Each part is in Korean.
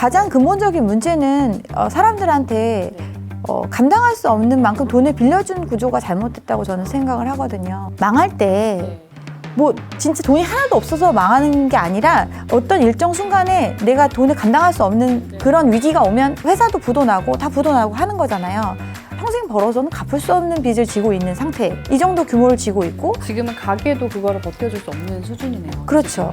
가장 근본적인 문제는 어, 사람들한테 어, 감당할 수 없는 만큼 돈을 빌려준 구조가 잘못됐다고 저는 생각을 하거든요. 망할 때 뭐 진짜 돈이 하나도 없어서 망하는 게 아니라 어떤 일정 순간에 내가 돈을 감당할 수 없는 그런 위기가 오면 회사도 부도나고 다 부도나고 하는 거잖아요. 평생 벌어서는 갚을 수 없는 빚을 지고 있는 상태. 이 정도 규모를 지고 있고 지금은 가게도 그거를 버텨줄 수 없는 수준이네요. 그렇죠.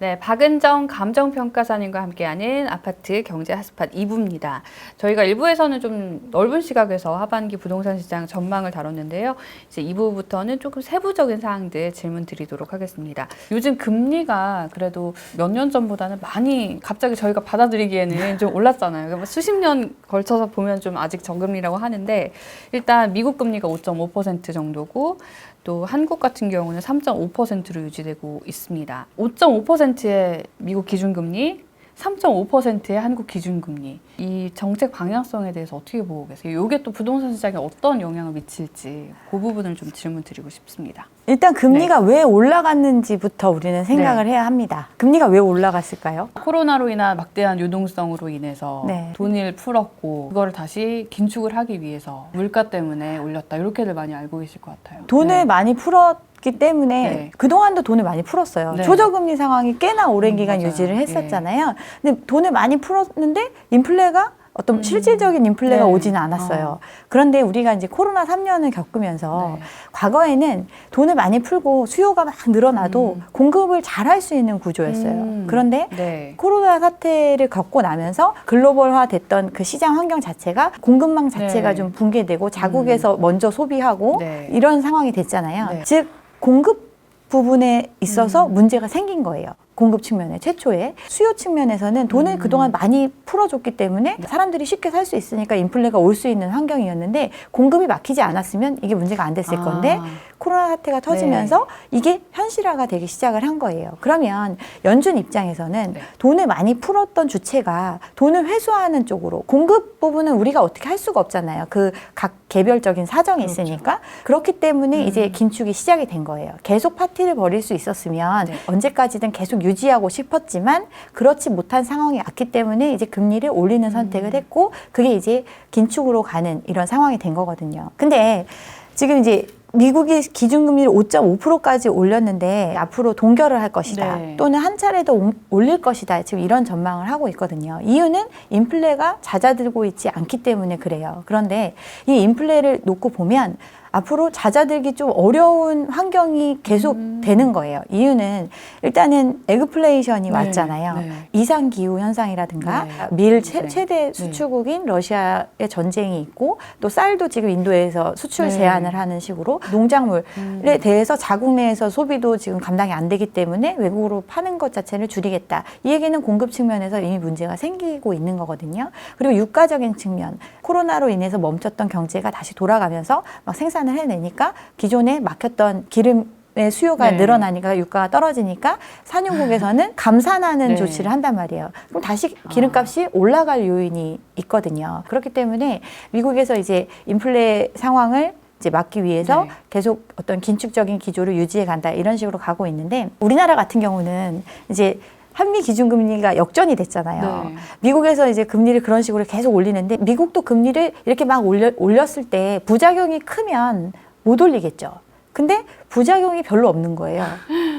네, 박은정 감정평가사님과 함께하는 아파트 경제 핫스팟 2부입니다. 저희가 1부에서는 좀 넓은 시각에서 하반기 부동산 시장 전망을 다뤘는데요. 이제 2부부터는 조금 세부적인 사항들 질문 드리도록 하겠습니다. 요즘 금리가 그래도 몇 년 전보다는 많이 갑자기 저희가 받아들이기에는 좀 올랐잖아요. 그러니까 수십 년 걸쳐서 보면 좀 아직 저금리라고 하는데 일단 미국 금리가 5.5% 정도고 또 한국 같은 경우는 3.5%로 유지되고 있습니다. 5.5%의 미국 기준금리, 3.5%의 한국 기준금리. 이 정책 방향성에 대해서 어떻게 보고 계세요? 이게 또 부동산 시장에 어떤 영향을 미칠지 그 부분을 좀 질문 드리고 싶습니다. 일단 금리가 왜 올라갔는지부터 우리는 생각을 해야 합니다. 금리가 왜 올라갔을까요? 코로나로 인한 막대한 유동성으로 인해서 네. 돈을 풀었고 그거를 다시 긴축을 하기 위해서 물가 때문에 올렸다 이렇게들 많이 알고 계실 것 같아요. 돈을 네. 많이 풀었기 때문에 네. 그동안도 돈을 많이 풀었어요. 네. 초저금리 상황이 꽤나 오랜 음, 기간 맞아요. 유지를 했었잖아요. 근데 돈을 많이 풀었는데 인플레가 어떤 실질적인 인플레가 네. 오지는 않았어요. 그런데 우리가 이제 코로나 3년을 겪으면서 네. 과거에는 돈을 많이 풀고 수요가 막 늘어나도 음. 공급을 잘 할 수 있는 구조였어요. 음. 그런데 네. 코로나 사태를 겪고 나면서 글로벌화 됐던 그 시장 환경 자체가 공급망 자체가 네. 좀 붕괴되고 자국에서 먼저 소비하고 네. 이런 상황이 됐잖아요. 네. 즉 공급 부분에 있어서 음. 문제가 생긴 거예요. 공급 측면에 최초에 수요 측면에서는 돈을 음. 그동안 많이 풀어줬기 때문에 사람들이 쉽게 살 수 있으니까 인플레가 올 수 있는 환경이었는데 공급이 막히지 않았으면 이게 문제가 안 됐을 아. 건데 코로나 사태가 터지면서 네. 이게 현실화가 되기 시작을 한 거예요. 그러면 연준 입장에서는 네. 돈을 많이 풀었던 주체가 돈을 회수하는 쪽으로 공급 부분은 우리가 어떻게 할 수가 없잖아요. 그 각 개별적인 사정이 그렇죠. 있으니까 그렇기 때문에 음. 이제 긴축이 시작이 된 거예요. 계속 파티를 벌일 수 있었으면 네. 언제까지든 계속 유지하고 싶었지만 그렇지 못한 상황이 왔기 때문에 이제 금리를 올리는 음. 선택을 했고 그게 이제 긴축으로 가는 이런 상황이 된 거거든요. 근데 지금 이제 미국이 기준금리를 5.5%까지 올렸는데 앞으로 동결을 할 것이다. 네. 또는 한 차례 더 올- 올릴 것이다. 지금 이런 전망을 하고 있거든요. 이유는 인플레가 잦아들고 있지 않기 때문에 그래요. 그런데 이 인플레를 놓고 보면 앞으로 잦아들기 좀 어려운 환경이 계속 음. 되는 거예요. 이유는 일단은 에그플레이션이 네, 왔잖아요. 네. 이상 기후 현상이라든가 네. 밀 최, 네. 최 대 수출국인 러시아의 전쟁이 있고 또 쌀도 지금 인도에서 수출 네. 제한을 하는 식으로 농작물에 음. 대해서 자국 내에서 소비도 지금 감당이 안 되기 때문에 외국으로 파는 것 자체를 줄이겠다. 이 얘기는 공급 측면에서 이미 문제가 생기고 있는 거거든요. 그리고 유가적인 측면, 코로나로 인해서 멈췄던 경제가 다시 돌아가면서 막 생산 을 해내니까 기존에 막혔던 기름 의 수요가 네. 늘어나니까 유가가 떨어지니까 산유국에서는 감산하는 네. 조치를 한단 말이에요. 그럼 다시 기름값이 올라갈 요인이 있거든요. 그렇기 때문에 미국에서 이제 인플레 상황을 이제 막기 위해서 네. 계속 어떤 긴축적인 기조를 유지해 간다 이런 식으로 가고 있는데 우리나라 같은 경우는 이제 한미 기준금리가 역전이 됐잖아요. 네. 미국에서 이제 금리를 그런 식으로 계속 올리는데 미국도 금리를 이렇게 막 올려, 올렸을 때 부작용이 크면 못 올리겠죠. 근데 부작용이 별로 없는 거예요.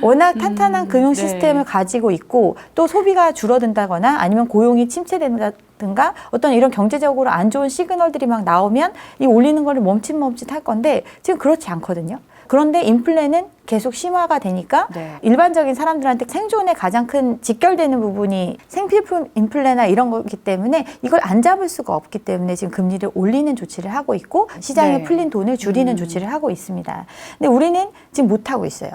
워낙 탄탄한 음, 금융 네. 시스템을 가지고 있고 또 소비가 줄어든다거나 아니면 고용이 침체된다든가 어떤 이런 경제적으로 안 좋은 시그널들이 막 나오면 이 올리는 거를 멈칫멈칫 할 건데 지금 그렇지 않거든요. 그런데 인플레는 계속 심화가 되니까 네. 일반적인 사람들한테 생존에 가장 큰 직결되는 부분이 생필품 인플레나 이런 거기 때문에 이걸 안 잡을 수가 없기 때문에 지금 금리를 올리는 조치를 하고 있고 시장에 네. 풀린 돈을 줄이는 음. 조치를 하고 있습니다. 근데 우리는 지금 못 하고 있어요.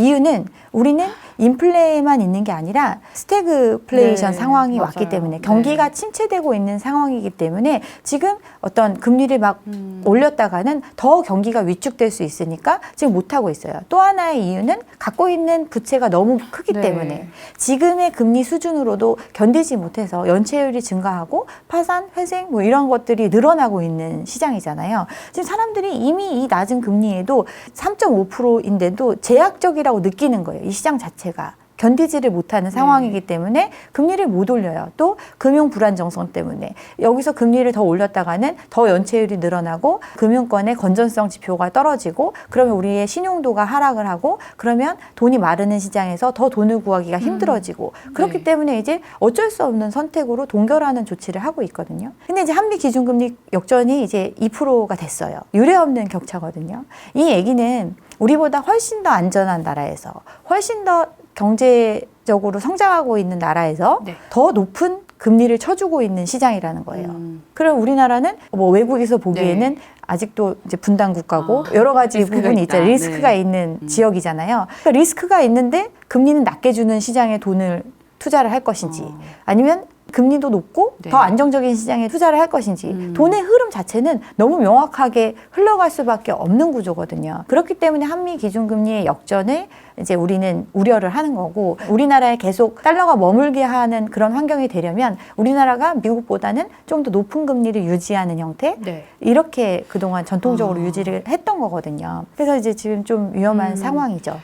이유는 우리는 인플레만 있는 게 아니라 스태그플레이션 네, 상황이 맞아요. 왔기 때문에 네. 경기가 침체되고 있는 상황이기 때문에 지금 어떤 금리를 막 음. 올렸다가는 더 경기가 위축될 수 있으니까 지금 못 하고 있어요. 또 하나의 이유는 갖고 있는 부채가 너무 크기 네. 때문에 지금의 금리 수준으로도 견디지 못해서 연체율이 증가하고 파산, 회생 뭐 이런 것들이 늘어나고 있는 시장이잖아요. 지금 사람들이 이미 이 낮은 금리에도 3.5%인데도 제약적이라 고 느끼는 거예요. 이 시장 자체가. 견디지를 못하는 상황이기 때문에 금리를 못 올려요. 또 금융 불안정성 때문에 여기서 금리를 더 올렸다가는 더 연체율이 늘어나고 금융권의 건전성 지표가 떨어지고 그러면 우리의 신용도가 하락을 하고 그러면 돈이 마르는 시장에서 더 돈을 구하기가 힘들어지고 그렇기 네. 때문에 이제 어쩔 수 없는 선택으로 동결하는 조치를 하고 있거든요. 근데 이제 한미 기준금리 역전이 이제 2%가 됐어요. 유례 없는 격차거든요. 이 얘기는 우리보다 훨씬 더 안전한 나라에서 훨씬 더 경제적으로 성장하고 있는 나라에서 네. 더 높은 금리를 쳐주고 있는 시장이라는 거예요. 음. 그럼 우리나라는 뭐 외국에서 보기에는 아직도 이제 분단 국가고 아, 여러 가지 부분이. 있잖아요. 리스크가 네. 있는 음. 지역이잖아요. 그러니까 리스크가 있는데 금리는 낮게 주는 시장에 돈을 투자를 할 것인지 어. 아니면 금리도 높고 네. 더 안정적인 시장에 투자를 할 것인지 음. 돈의 흐름 자체는 너무 명확하게 흘러갈 수밖에 없는 구조거든요. 그렇기 때문에 한미 기준금리의 역전을 이제 우리는 우려를 하는 거고 우리나라에 계속 달러가 머물게 하는 그런 환경이 되려면 우리나라가 미국보다는 좀 더 높은 금리를 유지하는 형태 네. 이렇게 그동안 전통적으로 아. 유지를 했던 거거든요. 그래서 이제 지금 좀 위험한 음. 상황이죠.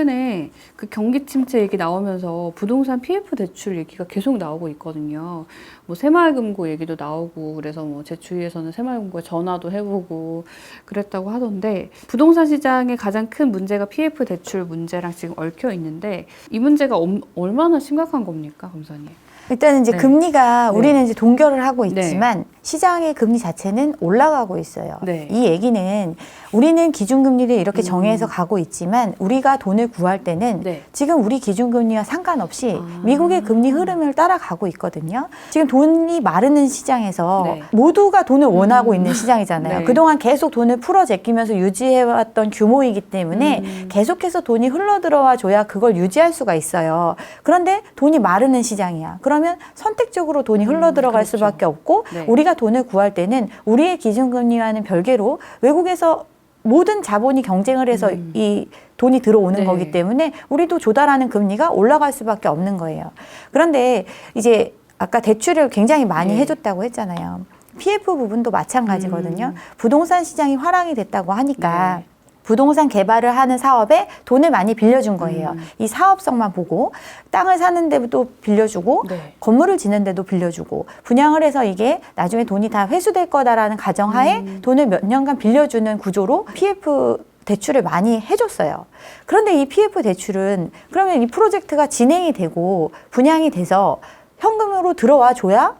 최근에 그 경기 침체 얘기 나오면서 부동산 PF 대출 얘기가 계속 나오고 있거든요. 뭐 새마을금고 얘기도 나오고 그래서 뭐 제 주위에서는 새마을금고에 전화도 해보고 그랬다고 하던데 부동산 시장의 가장 큰 문제가 PF 대출 문제랑 지금 얽혀 있는데 이 문제가 엄- 얼마나 심각한 겁니까, 검사님? 일단은 이제 네. 금리가 네. 우리는 이제 동결을 하고 네. 있지만 시장의 금리 자체는 올라가고 있어요. 네. 이 얘기는 우리는 기준금리를 이렇게 음. 정해서 가고 있지만 우리가 돈을 구할 때는 네. 지금 우리 기준금리와 상관없이 아. 미국의 금리 흐름을 따라가고 있거든요. 지금 돈이 마르는 시장에서 네. 모두가 돈을 원하고 음. 있는 시장이잖아요. 네. 그동안 계속 돈을 풀어 제끼면서 유지해왔던 규모이기 때문에 음. 계속해서 돈이 흘러 들어와 줘야 그걸 유지할 수가 있어요. 그런데 돈이 마르는 시장이야. 그러면 선택적으로 돈이 흘러 들어갈 그렇죠. 수밖에 없고 네. 우리가 돈을 구할 때는 우리의 기준금리와는 별개로 외국에서 모든 자본이 경쟁을 해서 음. 이 돈이 들어오는 네. 거기 때문에 우리도 조달하는 금리가 올라갈 수밖에 없는 거예요. 그런데 이제 아까 대출을 굉장히 많이 네. 해줬다고 했잖아요. PF 부분도 마찬가지거든요. 음. 부동산 시장이 화랑이 됐다고 하니까 네. 부동산 개발을 하는 사업에 돈을 많이 빌려준 거예요. 음. 이 사업성만 보고 땅을 사는 데도 빌려주고 네. 건물을 짓는 데도 빌려주고 분양을 해서 이게 나중에 돈이 다 회수될 거다라는 가정하에 음. 돈을 몇 년간 빌려주는 구조로 PF 대출을 많이 해줬어요. 그런데 이 PF 대출은 그러면 이 프로젝트가 진행이 되고 분양이 돼서 현금으로 들어와 줘야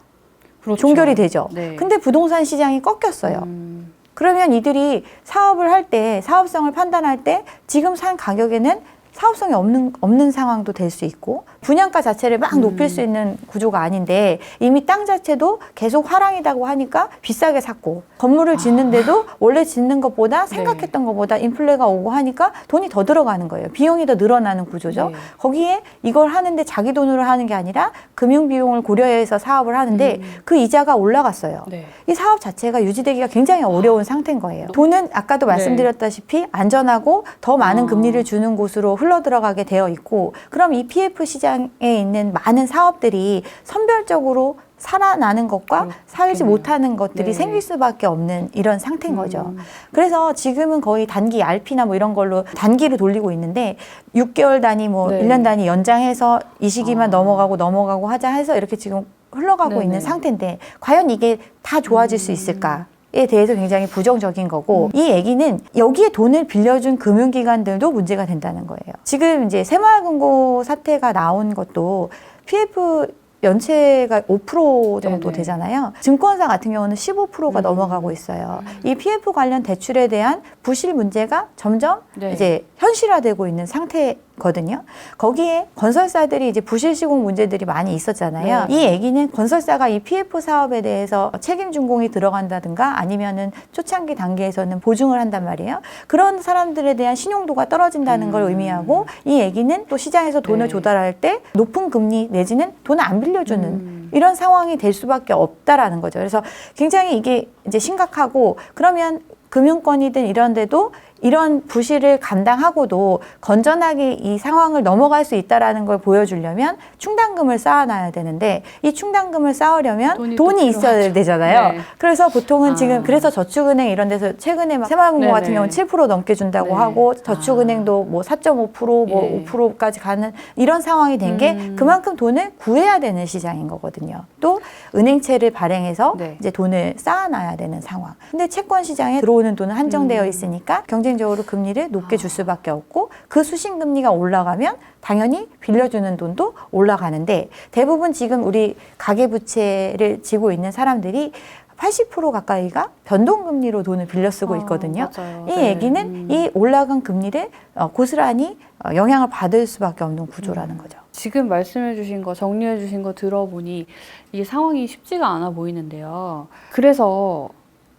그렇죠. 종결이 되죠. 네. 근데 부동산 시장이 꺾였어요. 음. 그러면 이들이 사업을 할 때, 사업성을 판단할 때 지금 산 가격에는 사업성이 없는, 없는 상황도 될 수 있고 분양가 자체를 막 음. 높일 수 있는 구조가 아닌데 이미 땅 자체도 계속 화랑이다고 하니까 비싸게 샀고 건물을 짓는데도 원래 짓는 것보다 생각했던 것보다 인플레가 오고 하니까 돈이 더 들어가는 거예요. 비용이 더 늘어나는 구조죠. 네. 거기에 이걸 하는데 자기 돈으로 하는 게 아니라 금융 비용을 고려해서 사업을 하는데 음. 그 이자가 올라갔어요. 네. 이 사업 자체가 유지되기가 굉장히 어려운 상태인 거예요. 돈은 아까도 말씀드렸다시피 안전하고 더 많은 네. 아. 금리를 주는 곳으로 흘러 들어가게 되어 있고, 그럼 이 PF 시장에 있는 많은 사업들이 선별적으로 살아나는 것과 그렇겠네요. 살지 못하는 것들이 네. 생길 수밖에 없는 이런 상태인 거죠. 음. 그래서 지금은 거의 단기 RP나 뭐 이런 걸로 단기를 돌리고 있는데 6개월 단위 뭐 네. 일 1년 단위 연장해서 이 시기만 아. 넘어가고 넘어가고 하자 해서 이렇게 지금 흘러가고 네네. 있는 상태인데 과연 이게 다 좋아질 수 있을까? 에 대해서 굉장히 부정적인 거고 음. 이 얘기는 여기에 돈을 빌려준 금융기관들도 문제가 된다는 거예요. 지금 이제 새마을금고 사태가 나온 것도 PF 연체가 5% 정도 네네. 되잖아요. 증권사 같은 경우는 15%가 음. 넘어가고 있어요. 이 PF 관련 대출에 대한 부실 문제가 점점 네. 이제 현실화되고 있는 상태 거든요. 거기에 건설사들이 이제 부실 시공 문제들이 많이 있었잖아요. 네. 이 얘기는 건설사가 이 PF 사업에 대해서 책임 준공이 들어간다든가 아니면은 초창기 단계에서는 보증을 한단 말이에요. 그런 사람들에 대한 신용도가 떨어진다는 걸 음. 의미하고 이 얘기는 또 시장에서 돈을 네. 조달할 때 높은 금리 내지는 돈을 안 빌려주는 음. 이런 상황이 될 수밖에 없다라는 거죠. 그래서 굉장히 이게 이제 심각하고 그러면 금융권이든 이런 데도 이런 부실을 감당하고도 건전하게 이 상황을 넘어갈 수 있다라는 걸 보여주려면 충당금을 쌓아놔야 되는데 이 충당금을 쌓으려면 돈이 돈이, 또 있어야 필요하죠. 되잖아요. 네. 그래서 보통은 아. 지금 그래서 저축은행 이런 데서 최근에 막 새마을금고 같은 네네. 경우는 7% 넘게 준다고 네. 하고 저축은행도 뭐 4.5%뭐 예. 5%까지 가는 이런 상황이 된게 음. 그만큼 돈을 구해야 되는 시장인 거거든요. 또 은행채를 발행해서 네. 이제 돈을 쌓아놔야 되는 상황. 근데 채권 시장에 들어오는 돈은 한정되어 음. 있으니까 경 쟁적으로 금리를 높게 줄 수밖에 없고 그 수신 금리가 올라가면 당연히 빌려주는 돈도 올라가는데 대부분 지금 우리 가계 부채를 지고 있는 사람들이 80% 가까이가 변동금리로 돈을 빌려 쓰고 있거든요. 아. 이 네. 얘기는 음. 이 올라간 금리를 어, 고스란히 어, 영향을 받을 수밖에 없는 구조라는 음. 거죠. 지금 말씀해 주신 거 정리해 주신 거 들어보니 이게 상황이 쉽지가 않아 보이는데요. 그래서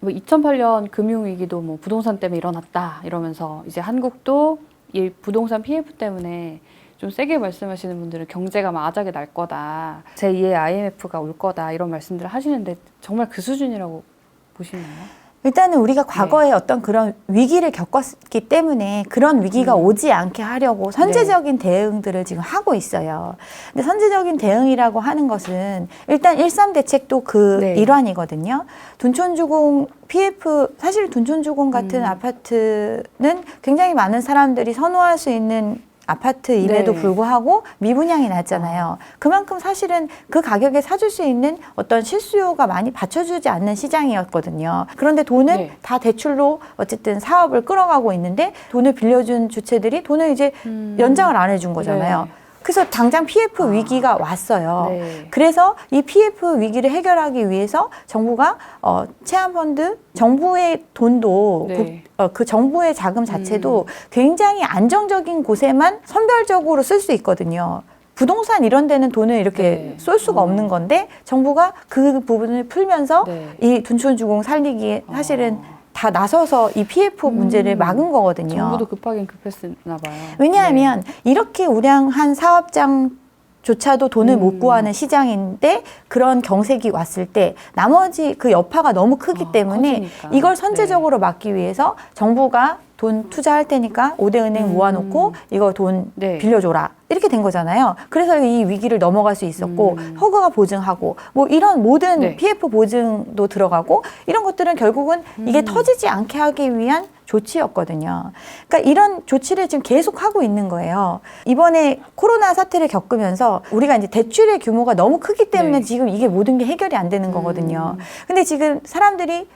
뭐 2008년 금융 위기도 뭐 부동산 때문에 일어났다 이러면서 이제 한국도 이 부동산 PF 때문에 좀 세게 말씀하시는 분들은 경제가 막 아작이 날 거다. 제2의 IMF가 올 거다. 이런 말씀들을 하시는데 정말 그 수준이라고 보시나요? 일단은 네. 우리가 과거에 어떤 그런 위기를 겪었기 때문에 그런 위기가 음. 오지 않게 하려고 선제적인 대응들을 지금 하고 있어요. 근데 선제적인 대응이라고 하는 것은 일단 일삼 대책도 그 네. 일환이거든요. 둔촌주공 PF 사실 둔촌주공 같은 음. 아파트는 굉장히 많은 사람들이 선호할 수 있는 아파트임에도 네. 불구하고 미분양이 났잖아요. 그만큼 사실은 그 가격에 사줄 수 있는 어떤 실수요가 많이 받쳐주지 않는 시장이었거든요. 그런데 돈은 네. 다 대출로 어쨌든 사업을 끌어가고 있는데 돈을 빌려준 주체들이 돈을 이제 음. 연장을 안 해준 거잖아요. 네. 그래서 당장 PF 위기가 왔어요. 네. 그래서 이 PF 위기를 해결하기 위해서 정부가 어, 체험펀드 정부의 돈도 네. 국- 어, 그 정부의 자금 음. 자체도 굉장히 안정적인 곳에만 선별적으로 쓸 수 있거든요. 부동산 이런 데는 돈을 이렇게 네. 쏠 수가 어. 없는 건데 정부가 그 부분을 풀면서 네. 이 둔촌주공 살리기에 사실은 어. 다 나서서 이 PF 문제를 음. 막은 거거든요. 정부도 급하긴 급했나 봐요. 왜냐하면 이렇게 우량한 사업장 조차도 돈을 음. 못 구하는 시장인데 그런 경색이 왔을 때 나머지 그 여파가 너무 크기 아, 때문에 커지니까. 이걸 선제적으로 막기 위해서 정부가 돈 투자할 테니까 오대 은행 음. 모아놓고 이거 돈 네. 빌려줘라 이렇게 된 거잖아요. 그래서 이 위기를 넘어갈 수 있었고 음. 허그가 보증하고 뭐 이런 모든 네. PF 보증도 들어가고 이런 것들은 결국은 이게 음. 터지지 않게 하기 위한 조치였거든요. 그러니까 이런 조치를 지금 계속 하고 있는 거예요. 이번에 코로나 사태를 겪으면서 우리가 이제 대출의 규모가 너무 크기 때문에 네. 지금 이게 모든 게 해결이 안 되는 거거든요. 음. 근데 지금 사람들이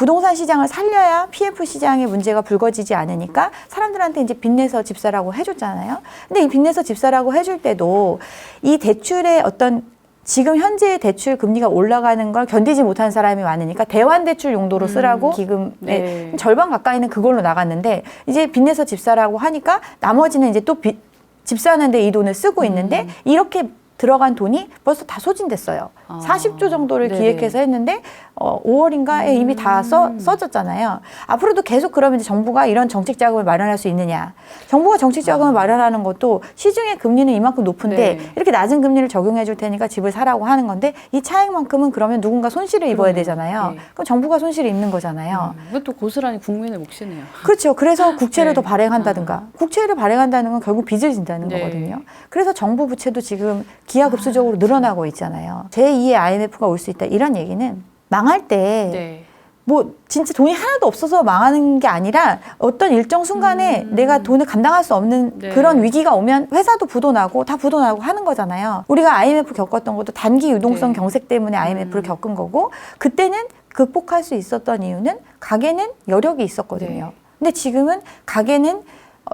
부동산 시장을 살려야 PF 시장의 문제가 불거지지 않으니까 사람들한테 이제 빚내서 집사라고 해줬잖아요. 근데 이 빚내서 집사라고 해줄 때도 이 대출의 어떤 지금 현재의 대출 금리가 올라가는 걸 견디지 못한 사람이 많으니까 대환 대출 용도로 쓰라고 음. 기금의 네. 절반 가까이는 그걸로 나갔는데 이제 빚내서 집사라고 하니까 나머지는 이제 또 빚, 집 사는데 이 돈을 쓰고 있는데 음. 이렇게 들어간 돈이 벌써 다 소진됐어요. 아. 40조 정도를 네네. 기획해서 했는데 어, 5월인가에 이미 다 써, 음. 써졌잖아요. 앞으로도 계속 그러면 이제 정부가 이런 정책 자금을 마련할 수 있느냐. 정부가 정책 자금을 마련하는 것도 시중의 금리는 이만큼 높은데 아. 네. 이렇게 낮은 금리를 적용해 줄 테니까 집을 사라고 하는 건데 이 차익만큼은 그러면 누군가 손실을 입어야. 되잖아요. 네. 그럼 정부가 손실을 입는 거잖아요. 음, 이것도 고스란히 국민의 몫이네요. 그렇죠. 그래서 국채를 네. 더 발행한다든가. 국채를 발행한다는 건 결국 빚을 진다는 네. 거거든요. 그래서 정부 부채도 지금 기하급수적으로 늘어나고 있잖아요. 제 2의 IMF가 올 수 있다. 이런 얘기는 망할 때 네. 뭐 진짜 돈이 하나도 없어서 망하는 게 아니라 어떤 일정 순간에 음. 내가 돈을 감당할 수 없는 네. 그런 위기가 오면 회사도 부도나고 다 부도나고 하는 거잖아요. 우리가 IMF 겪었던 것도 단기 유동성 네. 경색 때문에 IMF를 음. 겪은 거고 그때는 극복할 수 있었던 이유는 가게는 여력이 있었거든요. 네. 근데 지금은 가게는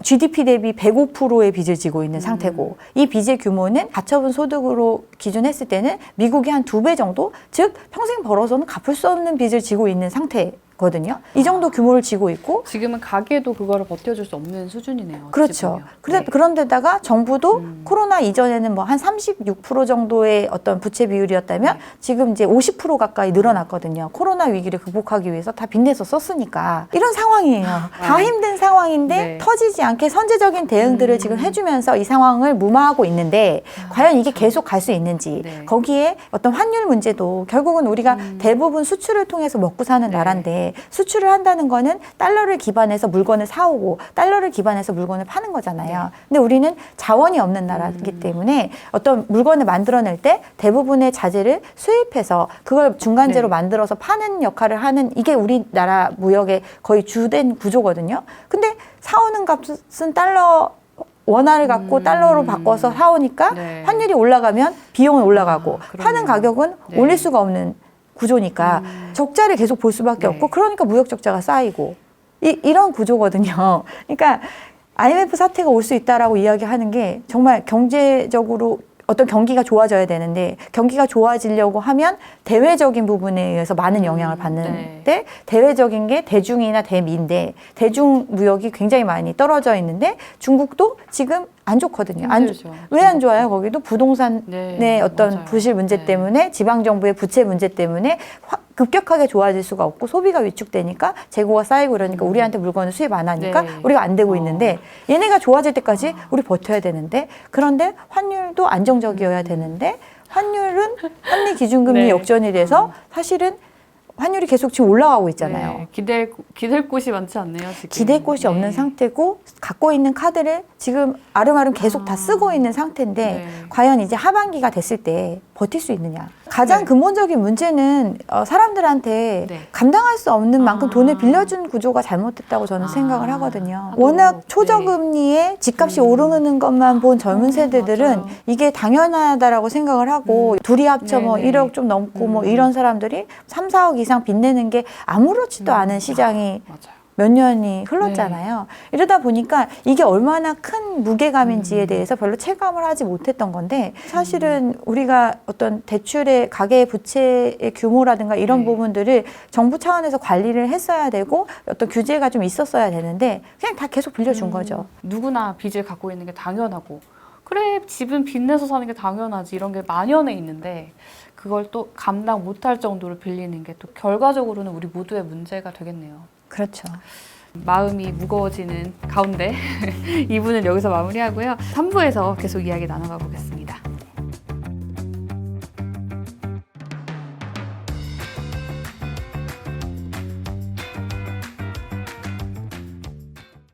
GDP 대비 105%의 빚을 지고 있는 음. 상태고 이 빚의 규모는 가처분 소득으로 기준했을 때는 미국의 한두 배 정도 즉 평생 벌어서는 갚을 수 없는 빚을 지고 있는 상태 거든요. 이 정도 규모를 지고 있고 지금은 가게도 그거를 버텨줄 수 없는 수준이네요. 그렇죠. 그래, 네. 그런데다가 정부도 음. 코로나 이전에는 뭐 한 36% 정도의 어떤 부채 비율이었다면 네. 지금 이제 50% 가까이 늘어났거든요. 코로나 위기를 극복하기 위해서 다 빚내서 썼으니까 이런 상황이에요. 다 힘든 상황인데 아. 네. 터지지 않게 선제적인 대응들을 음. 지금 해주면서 이 상황을 무마하고 있는데 과연 이게 계속 갈 수 있는지 네. 거기에 어떤 환율 문제도 결국은 우리가 음. 대부분 수출을 통해서 먹고 사는 네. 나라인데 건데 수출을 한다는 거는 달러를 기반해서 물건을 사오고 달러를 기반해서 물건을 파는 거잖아요. 근데 우리는 자원이 없는 나라이기 때문에 어떤 물건을 만들어낼 때 대부분의 자재를 수입해서 그걸 중간재로 네. 만들어서 파는 역할을 하는 이게 우리나라 무역의 거의 주된 구조거든요. 근데 사오는 값은 달러 원화를 갖고 음. 달러로 바꿔서 사오니까 네. 환율이 올라가면 비용은 올라가고 아. 파는 가격은 네. 올릴 수가 없는 구조니까 음. 적자를 계속 볼 수밖에 네. 없고 그러니까 무역 적자가 쌓이고 이, 이런 구조거든요. 그러니까 IMF 사태가 올 수 있다라고 이야기하는 게 정말 경제적으로 어떤 경기가 좋아져야 되는데 경기가 좋아지려고 하면 대외적인 부분에 의해서 많은 영향을 음, 받는데 대외적인 게 대중이나 대미인데 대중 무역이 굉장히 많이 떨어져 있는데 중국도 지금 안 좋거든요. 안 힘들죠. 왜안 좋아요? 거기도 부동산 네, 의 어떤 맞아요. 부실 문제 네. 때문에 지방 정부의 부채 문제 때문에 확 급격하게 좋아질 수가 없고 소비가 위축되니까 재고가 쌓이고 그러니까 음. 우리한테 물건을 수입 안 하니까 네. 우리가 안 되고 어. 있는데 얘네가 좋아질 때까지 우리 버텨야 되는데 그런데 환율도 안정적이어야 음. 되는데 환율은 한미 기준금리 네. 역전이 돼서 사실은 환율이 계속 지금 올라가고 있잖아요. 네, 기댈 기댈 곳이 많지 않네요. 지금. 기댈 곳이 네. 없는 상태고 갖고 있는 카드를 지금 아름아름 계속 다 아. 쓰고 있는 상태인데 네. 과연 이제 하반기가 됐을 때 버틸 수 있느냐. 가장 네. 근본적인 문제는 어, 사람들한테 네. 감당할 수 없는 만큼 아. 돈을 빌려준 구조가 잘못됐다고 저는 아. 생각을 하거든요. 하도, 워낙 네. 초저금리에 집값이 음. 오르는 것만 본 젊은 음, 세대들은 맞아요. 이게 당연하다라고 생각을 하고 둘이 합쳐 뭐 네네. 1억 좀 넘고 뭐 음. 이런 사람들이 3, 4억 이상 빚내는 게 아무렇지도 음. 않은 시장이 맞아요. 몇 년이 흘렀잖아요. 이러다 보니까 이게 얼마나 큰 무게감인지에 음. 대해서 별로 체감을 하지 못했던 건데 사실은 우리가 어떤 대출의 가계 부채의 규모라든가 이런 네. 부분들을 정부 차원에서 관리를 했어야 되고 어떤 규제가 좀 있었어야 되는데 그냥 다 계속 빌려준 음, 거죠. 누구나 빚을 갖고 있는 게 당연하고 그래 집은 빚내서 사는 게 당연하지 이런 게 만연해 있는데 그걸 또 감당 못할 정도로 빌리는 게 또 결과적으로는 우리 모두의 문제가 되겠네요. 그렇죠. 마음이 무거워지는 가운데 2부는 여기서 마무리하고요. 3부에서 계속 이야기 나눠가 보겠습니다.